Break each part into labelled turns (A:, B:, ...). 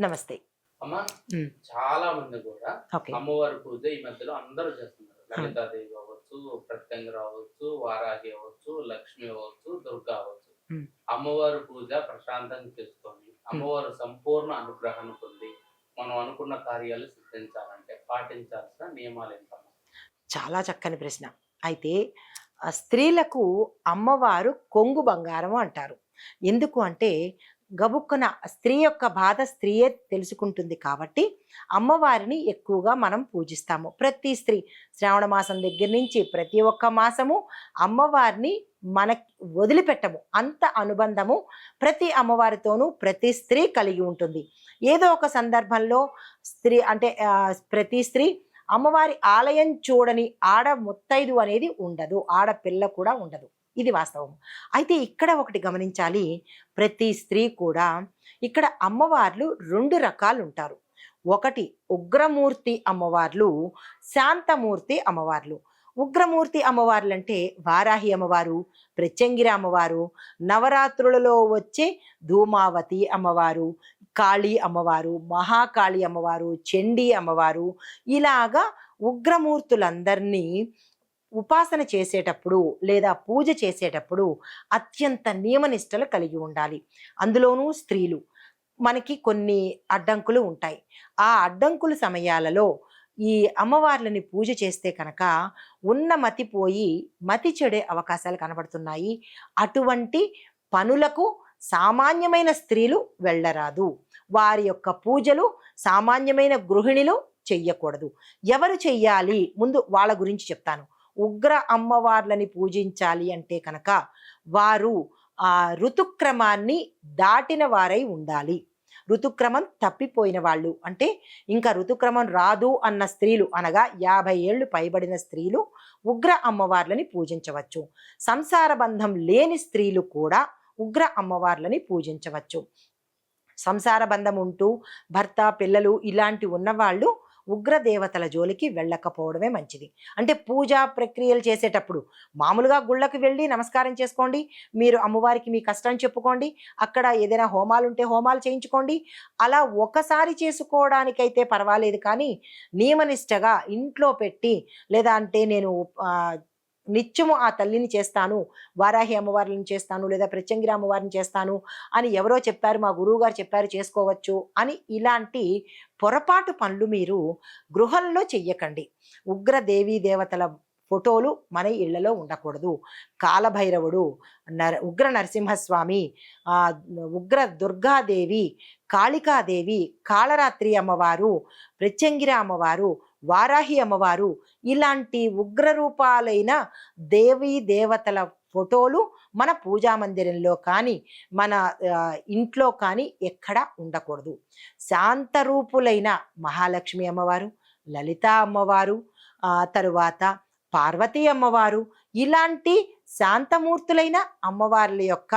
A: నమస్తే.
B: అమ్మ. చాలా మంది కూడా అమ్మవారి పూజ ఈ మధ్యలో అందరూ చేస్తున్నారు. లలితాదేవి అవ్వచ్చు ప్రత్యంగ అవ్వచ్చు వారాహి అవ్వచ్చు లక్ష్మి అవ్వచ్చు దుర్గా అవ్వచ్చు. అమ్మవారి పూజ ప్రశాంతంగా చేసుకొని అమ్మవారి సంపూర్ణ అనుగ్రహాన్ని పొంది మనం అనుకున్న కార్యాలు సిద్ధించాలంటే పాటించాల్సిన నియమాలు ఏంటమ్మా?
A: చాలా చక్కని ప్రశ్న. అయితే స్త్రీలకు అమ్మవారు కొంగు బంగారం అంటారు. ఎందుకు అంటే గబుక్కున స్త్రీ యొక్క బాధ స్త్రీయే తెలుసుకుంటుంది కాబట్టి అమ్మవారిని ఎక్కువగా మనం పూజిస్తాము. ప్రతి స్త్రీ శ్రావణ మాసం దగ్గర నుంచి ప్రతి ఒక్క మాసము అమ్మవారిని మనకి వదిలిపెట్టము. అంత అనుబంధము ప్రతి అమ్మవారితోనూ ప్రతి స్త్రీ కలిగి ఉంటుంది. ఏదో ఒక సందర్భంలో స్త్రీ అంటే ప్రతి స్త్రీ అమ్మవారి ఆలయం చూడని ఆడ ముత్తైదు అనేది ఉండదు. ఆడపిల్ల కూడా ఉండదు. ఇది వాస్తవం. అయితే ఇక్కడ ఒకటి గమనించాలి. ప్రతి స్త్రీ కూడా ఇక్కడ అమ్మవార్లు రెండు రకాలు ఉంటారు ఒకటి ఉగ్రమూర్తి అమ్మవార్లు శాంతమూర్తి అమ్మవార్లు. ఉగ్రమూర్తి అమ్మవార్లు అంటే వారాహి అమ్మవారు ప్రత్యంగిరి అమ్మవారు నవరాత్రులలో వచ్చే ధూమావతి అమ్మవారు కాళీ అమ్మవారు మహాకాళి అమ్మవారు చండీ అమ్మవారు. ఇలాగా ఉగ్రమూర్తులందరినీ ఉపాసన చేసేటప్పుడు లేదా పూజ చేసేటప్పుడు అత్యంత నియమనిష్టలు కలిగి ఉండాలి. అందులోనూ స్త్రీలు. మనకి కొన్ని అడ్డంకులు ఉంటాయి. ఆ అడ్డంకుల సమయాలలో ఈ అమ్మవార్లని పూజ చేస్తే కనుక ఉన్న మతి పోయి మతి చెడే అవకాశాలు కనబడుతున్నాయి. అటువంటి పనులకు సామాన్యమైన స్త్రీలు వెళ్ళరాదు. వారి యొక్క పూజలు సామాన్యమైన గృహిణులు చెయ్యకూడదు. ఎవరు చెయ్యాలి? ముందు వాళ్ళ గురించి చెప్తాను. ఉగ్ర అమ్మవార్లని పూజించాలి అంటే కనుక వారు ఆ ఋతుక్రమాన్ని దాటిన వారై ఉండాలి. ఋతుక్రమం తప్పిపోయిన వాళ్ళు అంటే ఇంకా ఋతుక్రమం రాదు అన్న స్త్రీలు అనగా యాభై ఏళ్ళు పైబడిన స్త్రీలు ఉగ్ర అమ్మవార్లని పూజించవచ్చు. సంసార బంధం లేని స్త్రీలు కూడా ఉగ్ర అమ్మవార్లని పూజించవచ్చు. సంసార బంధం ఉంటూ భర్త పిల్లలు ఇలాంటి ఉన్నవాళ్ళు ఉగ్ర దేవతల జోలికి వెళ్ళకపోవడమే మంచిది. అంటే పూజా ప్రక్రియలు చేసేటప్పుడు మామూలుగా గుళ్ళకు వెళ్ళి నమస్కారం చేసుకోండి మీరు అమ్మవారికి మీ కష్టం చెప్పుకోండి అక్కడ ఏదైనా హోమాలు ఉంటే హోమాలు చేయించుకోండి అలా ఒకసారి చేసుకోవడానికైతే పర్వాలేదు కానీ నియమనిష్టగా ఇంట్లో పెట్టి లేదా అంటే నేను నిత్యము ఆ తల్లిని చేస్తాను వారాహి అమ్మవారిని చేస్తాను లేదా ప్రత్యంగిరి అమ్మవారిని చేస్తాను అని ఎవరో చెప్పారు మా గురువు గారు చెప్పారు చేసుకోవచ్చు అని ఇలాంటి పొరపాటు పనులు మీరు గృహంలో చెయ్యకండి. ఉగ్ర దేవీ దేవతల ఫోటోలు మన ఇళ్ళలో ఉండకూడదు. కాలభైరవుడు నర ఉగ్ర నరసింహస్వామి ఉగ్ర దుర్గాదేవి కాళికాదేవి కాళరాత్రి అమ్మవారు ప్రత్యంగిర అమ్మవారు వారాహి అమ్మవారు ఇలాంటి ఉగ్రరూపాలైన దేవీ దేవతల ఫోటోలు మన పూజా మందిరంలో కానీ మన ఇంట్లో కానీ ఎక్కడా ఉండకూడదు. శాంతరూపులైన మహాలక్ష్మి అమ్మవారు లలిత అమ్మవారు ఆ తరువాత పార్వతీ అమ్మవారు ఇలాంటి శాంతమూర్తులైన అమ్మవార్ల యొక్క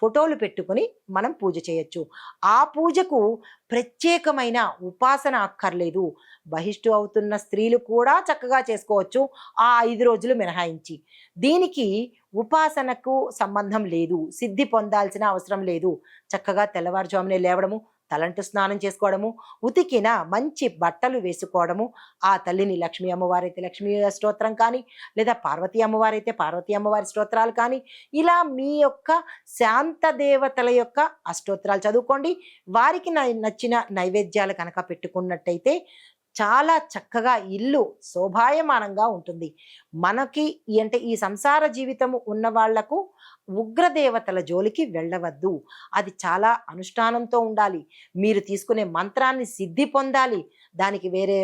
A: ఫోటోలు పెట్టుకొని మనం పూజ చేయొచ్చు. ఆ పూజకు ప్రత్యేకమైన ఉపాసన అక్కర్లేదు. బహిష్టు అవుతున్న స్త్రీలు కూడా చక్కగా చేసుకోవచ్చు. ఆ ఐదు రోజులు మినహాయించి. దీనికి ఉపాసనకు సంబంధం లేదు. సిద్ధి పొందాల్సిన అవసరం లేదు. చక్కగా తెల్లవారుజామునే లేవడము తలంటు స్నానం చేసుకోవడము ఉతికిన మంచి బట్టలు వేసుకోవడము. ఆ తల్లిని లక్ష్మీ అమ్మవారైతే లక్ష్మీ స్తోత్రం కానీ లేదా పార్వతీ అమ్మవారైతే పార్వతీ అమ్మవారి స్తోత్రాలు కానీ ఇలా మీ యొక్క శాంత దేవతల యొక్క అష్టోత్తరాలు చదువుకోండి. వారికి నచ్చిన నైవేద్యాలు కనుక పెట్టుకున్నట్టయితే చాలా చక్కగా ఇల్లు శోభాయమానంగా ఉంటుంది. మనకి అంటే ఈ సంసార జీవితము ఉన్న వాళ్ళకు ఉగ్రదేవతల జోలికి వెళ్ళవద్దు. అది చాలా అనుష్ఠానంతో ఉండాలి. మీరు తీసుకునే మంత్రాన్ని సిద్ధి పొందాలి. దానికి వేరే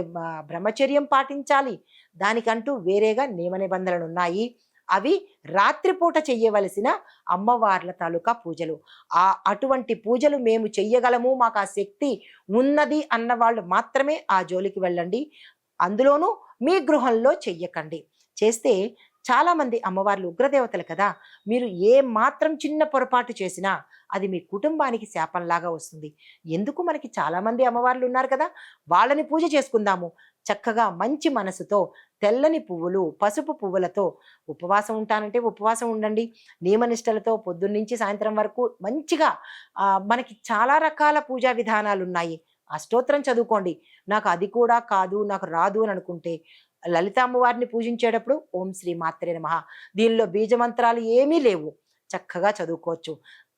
A: బ్రహ్మచర్యం పాటించాలి. దానికంటూ వేరేగా నియమ నిబంధనలు ఉన్నాయి. అవి రాత్రిపూట చెయ్యవలసిన అమ్మవార్ల తాలూకా పూజలు. ఆ అటువంటి పూజలు మేము చెయ్యగలము. మాకు ఆ శక్తి ఉన్నది అన్న వాళ్ళు మాత్రమే ఆ జోలికి వెళ్ళండి. అందులోనూ మీ గృహంలో చెయ్యకండి. చేస్తే చాలా మంది అమ్మవార్లు ఉగ్రదేవతలు కదా. మీరు ఏ మాత్రం చిన్న పొరపాటు చేసినా అది మీ కుటుంబానికి శాపంలాగా వస్తుంది. ఎందుకు మనకి చాలా మంది అమ్మవార్లు ఉన్నారు కదా. వాళ్ళని పూజ చేసుకుందాము. చక్కగా మంచి మనసుతో తెల్లని పువ్వులు పసుపు పువ్వులతో ఉపవాసం ఉంటానంటే ఉపవాసం ఉండండి. నియమనిష్టలతో పొద్దున్నుంచి సాయంత్రం వరకు మంచిగా మనకి చాలా రకాల పూజా విధానాలు ఉన్నాయి అష్టోత్తరం చదువుకోండి. నాకు అది కూడా కాదు నాకు రాదు అని అనుకుంటే లలిత అమ్మవారిని పూజించేటప్పుడు ఓం శ్రీ మాత్రే నమ. దీనిలో బీజమంత్రాలు ఏమీ లేవు. చక్కగా చదువుకోవచ్చు.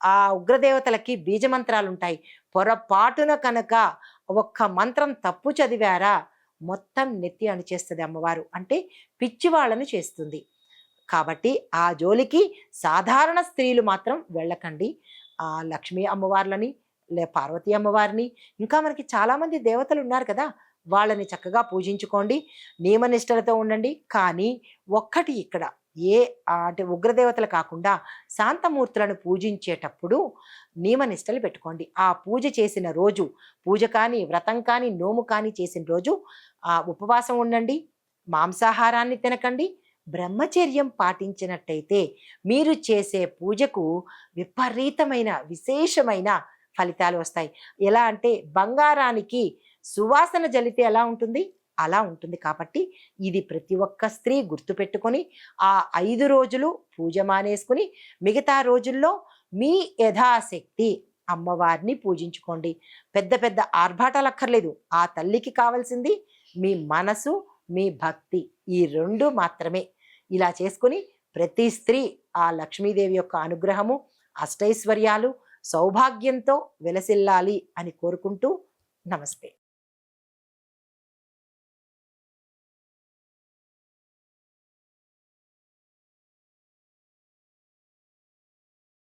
A: ఆ ఉగ్రదేవతలకి బీజమంత్రాలు ఉంటాయి పొరపాటున కనుక ఒక్క మంత్రం తప్పు చదివారా మొత్తం నెత్తి అణిచేస్తుంది అమ్మవారు. అంటే పిచ్చి వాళ్ళని చేస్తుంది. కాబట్టి ఆ జోలికి సాధారణ స్త్రీలు మాత్రం వెళ్ళకండి. ఆ లక్ష్మీ అమ్మవార్లని లే పార్వతీ అమ్మవారిని ఇంకా మనకి చాలామంది దేవతలు ఉన్నారు కదా. వాళ్ళని చక్కగా పూజించుకోండి. నియమనిష్టలతో ఉండండి. కానీ ఒక్కటి ఇక్కడ ఏ అంటే ఉగ్రదేవతలు కాకుండా శాంతమూర్తులను పూజించేటప్పుడు నియమనిష్టలు పెట్టుకోండి. ఆ పూజ చేసిన రోజు పూజ కానీ వ్రతం కానీ నోము కానీ చేసిన రోజు ఆ ఉపవాసం ఉండండి. మాంసాహారాన్ని తినకండి. బ్రహ్మచర్యం పాటించినట్టయితే మీరు చేసే పూజకు విపరీతమైన విశేషమైన ఫలితాలు వస్తాయి. ఎలా అంటే బంగారానికి సువాసన జలితే ఎలా ఉంటుంది? అలా ఉంటుంది. కాబట్టి ఇది ప్రతి ఒక్క స్త్రీ గుర్తుపెట్టుకొని ఆ ఐదు రోజులు పూజ మానేసుకుని మిగతా రోజుల్లో మీ యథాశక్తి అమ్మవారిని పూజించుకోండి. పెద్ద పెద్ద ఆర్భాటాలు అక్కర్లేదు. ఆ తల్లికి కావాల్సింది మీ మనసు మీ భక్తి ఈ రెండు మాత్రమే. ఇలా చేసుకుని ప్రతి స్త్రీ ఆ లక్ష్మీదేవి యొక్క అనుగ్రహము అష్టైశ్వర్యాలు సౌభాగ్యంతో వెలసిల్లాలి అని కోరుకుంటూ నమస్తే.